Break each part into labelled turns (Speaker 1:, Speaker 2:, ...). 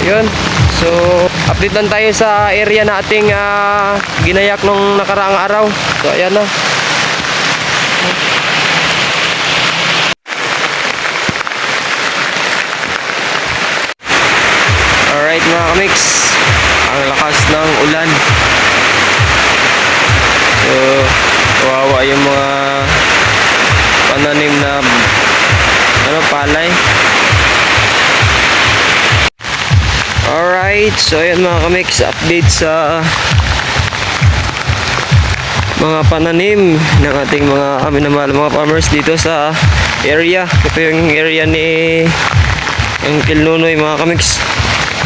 Speaker 1: Yun. So, update lang tayo sa area na ating ah, ginayak nung nakaraang araw. So, ayan na. Alright mga kamix. Ang lakas ng ulan. So, kawawa yung mga pananim na ano, palay. Alright, so ayan mga kamix, update sa mga pananim ng ating mga minamahal mga farmers dito sa area. Ito yung area ni yung Kilnunoy mga kamix.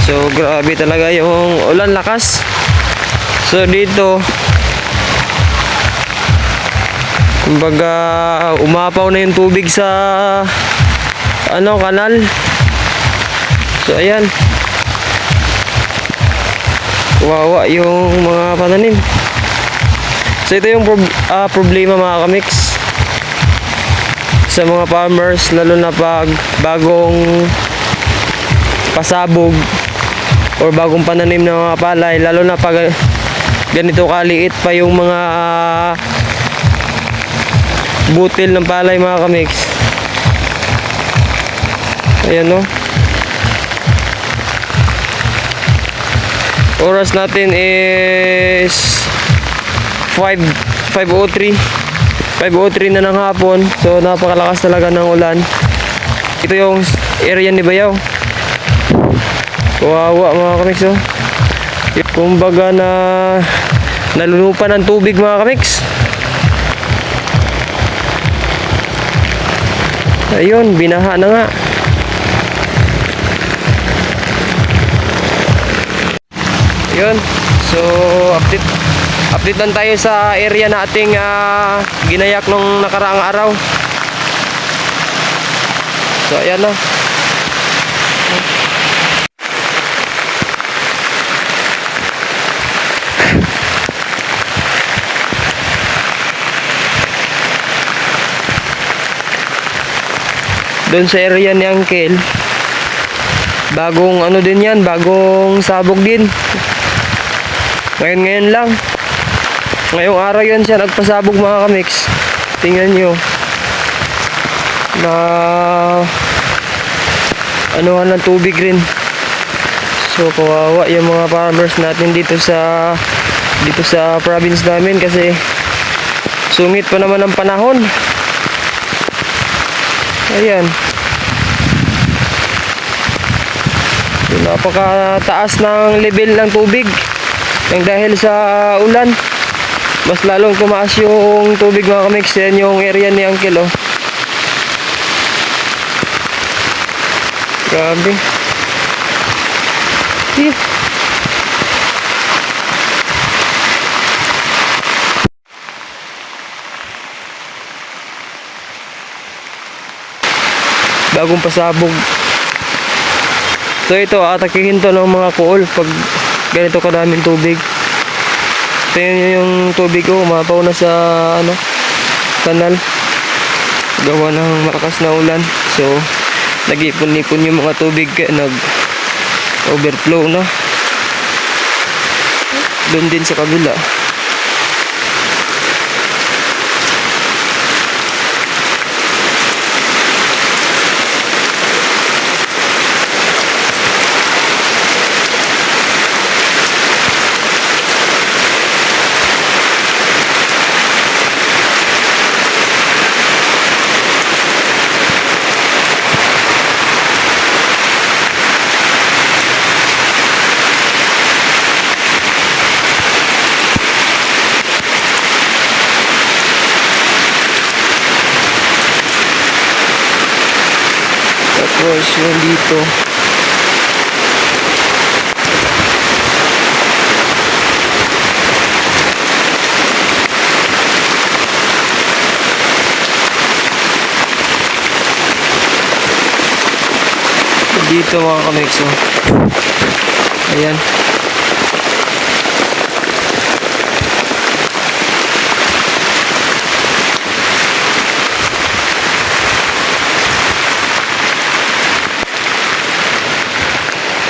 Speaker 1: So grabe talaga yung ulan lakas. So dito kumbaga umapaw na yung tubig sa ano kanal. So ayan. Wawa yung mga pananim. So ito yung prob- ah, problema mga kamix. Sa mga farmers lalo na pag bagong pasabog or bagong pananim ng mga palay lalo na pag ganito kaliit pa yung mga butil ng palay mga kamix. Ayan no oras natin is 5 503 503 na ng hapon so napakalakas talaga ng ulan ito yung area ni Bayaw Kawawa mga kamiks oh. Kumbaga na nalulupan ng tubig mga kamiks. Ayun, binaha na nga. Ayun. So, update update lang tayo sa area na ating ah, ginayak nung nakaraang araw. So, ayan na. doon sa area ni Uncle bagong ano din yan bagong sabog din ngayon ngayon lang. Ngayong araw yan siya nagpasabog mga kamix. Tingnan nyo. Na anuhan ng tubig rin. So kawawa yung mga farmers natin dito sa dito sa province namin kasi sungit pa naman ang panahon. Ayan. So, napakataas ng level ng tubig. Nang dahil sa ulan. Mas lalong tumaas yung tubig mga kamix. Yung area ni Uncle oh. Grabe. Yeah. bagong pasabog so ito atakihin to ng mga kuol pag ganito kadaming tubig. Ito yun yung tubig ko umapaw na sa ano kanal. Gawa ng malakas na ulan. So nag-ipon-ipon yung mga tubig kaya nag overflow na. Doon din sa kabila yung dito. Dito mga kamexo ayan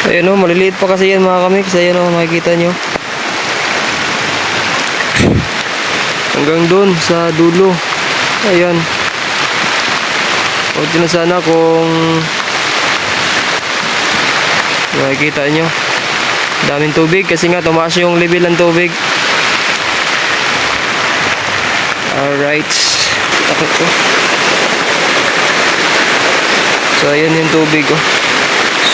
Speaker 1: Ayun o, maliliit pa kasi yan mga kamix. Ayun o, makikita nyo. Hanggang dun sa dulo. Ayan. Huwag na sana kung makikita nyo. Daming tubig kasi nga tumaas yung level ng tubig. Alright. Takot ko. So, ayan yung tubig ko.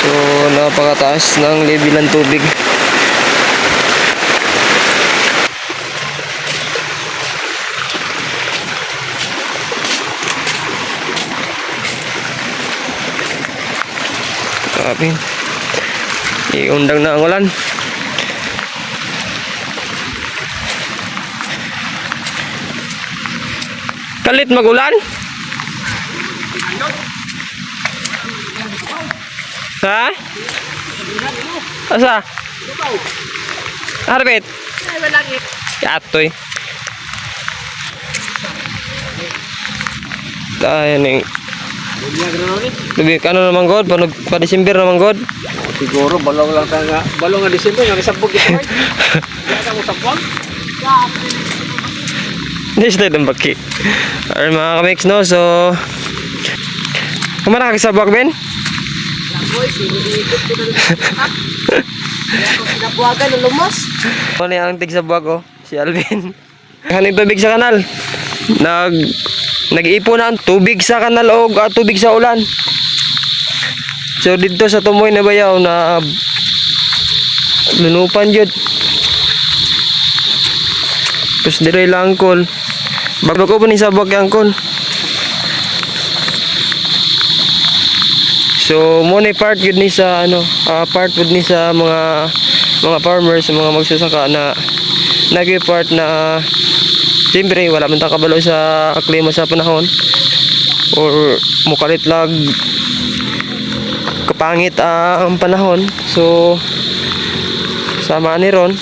Speaker 1: So, napakataas ng level ng tubig. Grabe. Iundang na ang ulan. Kalit magulan? Ha? Asa? Arbit? Yatoy. Tayo ning Lubi ka ano naman god, pa, pa December naman god.
Speaker 2: Siguro balong lang ta nga. Balong nga Disyembre nga ito. Wala ka mo sabog.
Speaker 1: Hindi sila ng baki. Alright mga kamix no, so... Kumana ka sa Ben?
Speaker 2: Pinabuhagan ng lumos.
Speaker 1: Ano yung tig sa buwag oh? Si Alvin. Kaning tubig sa kanal. Nag... Nag-iipon na ang tubig sa kanal o ah, tubig sa ulan. So dito sa tumoy na bayaw na lunupan jud. Tapos dire lang kol. Bago ko pa ni sabak yang kol. So mo ni part yun ni sa ano, ah, part yun ni sa mga mga farmers, sa mga magsasaka na nag-part na Siyempre, wala man ta kabalo sa klima sa panahon or mukalit lag kapangit ah, ang panahon. So, sama ni Ron.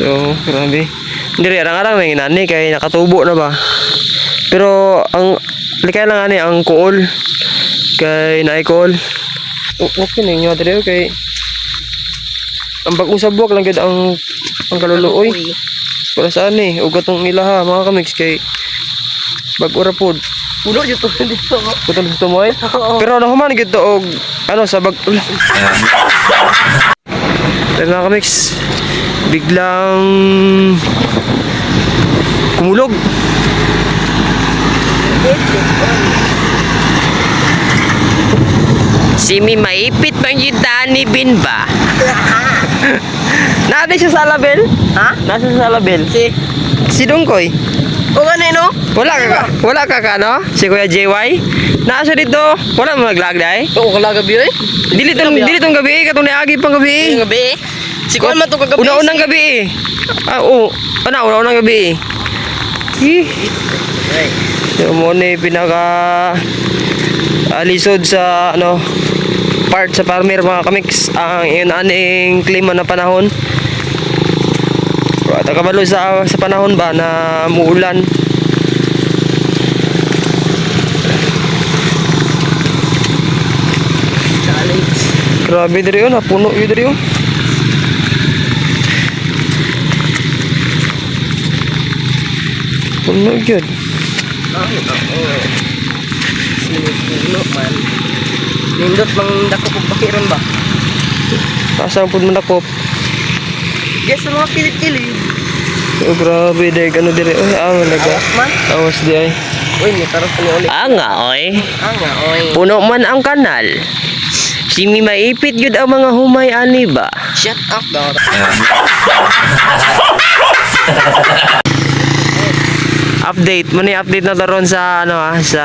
Speaker 1: So, grabe. Hindi rin, arang-arang may inani kay nakatubo na ba. Pero, ang likay lang ani ang kuol kay naikol. Okay na inyo dito kay ang bagong sabwak lang gid ang ang kaluluoy. Para saan eh, ugat ng ilaha mga kamix kay bag-ora pod.
Speaker 2: Puno dito dito.
Speaker 1: Putol sa tumoy. Pero ano human gid to og ano sa bag Ula. Pero mga kamix, biglang kumulog.
Speaker 3: Si mi maipit pang yuta ni Bin ba?
Speaker 1: Nada siya sa label?
Speaker 2: Ha?
Speaker 1: Nasa sa label. Si si Dungkoy.
Speaker 2: O ano no?
Speaker 1: Wala ka, wala ka ka, no? Si Kuya JY? Nasa dito? Wala mo naglag dai?
Speaker 2: Oo kala gabi oy.
Speaker 1: Dili tong dili tong gabi, katong niagi pang gabi.
Speaker 2: gabi. Si Kuan man to kagabi.
Speaker 1: Una-unang gabi. Ah, oo. Ano, una-unang gabi. Eh. So, mo ni pinaka alisod sa ano part sa farmer mga kamix ang yun aning klima na panahon. At kabalo sa sa panahon ba na muulan? Grabe diri yun napuno yun diri yun puno yun
Speaker 2: Puno man. Nindot mang dako kog bakiran ba?
Speaker 1: Asa pud man ako.
Speaker 2: Yes, mga pilit-pilit.
Speaker 1: Oh, grabe dai ano dire. Oy, awan naga.
Speaker 2: Man.
Speaker 1: Awas di ay.
Speaker 2: Uy, ni karon pa ni ulit.
Speaker 3: Anga oy.
Speaker 2: Anga oy.
Speaker 3: Puno man ang kanal. Si mi maipit yun ang mga humay ani ba?
Speaker 2: Shut up daw.
Speaker 1: Update, mo update na taron sa ano ah, sa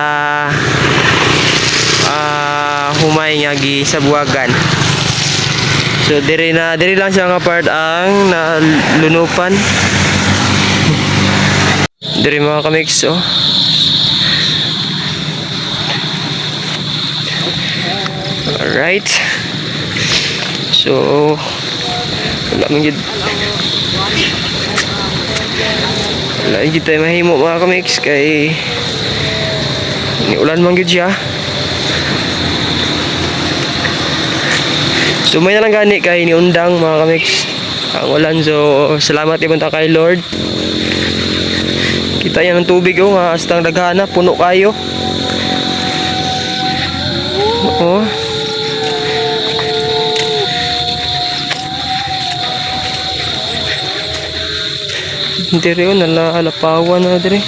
Speaker 1: ah humay nga gi sa buwagan. So diri na diri lang siya nga part ang nalunupan. Diri mga kamix oh. Alright. So wala man gid tayo mahimo mga kamix kay Ni ulan man gyud siya. So may lang gani kay ni undang mga kamix ang ulan so salamat ibon ta kay Lord. Kita yan ng tubig oh nga astang daghana puno kayo. Oh. Dire oh nalalapawan na dire.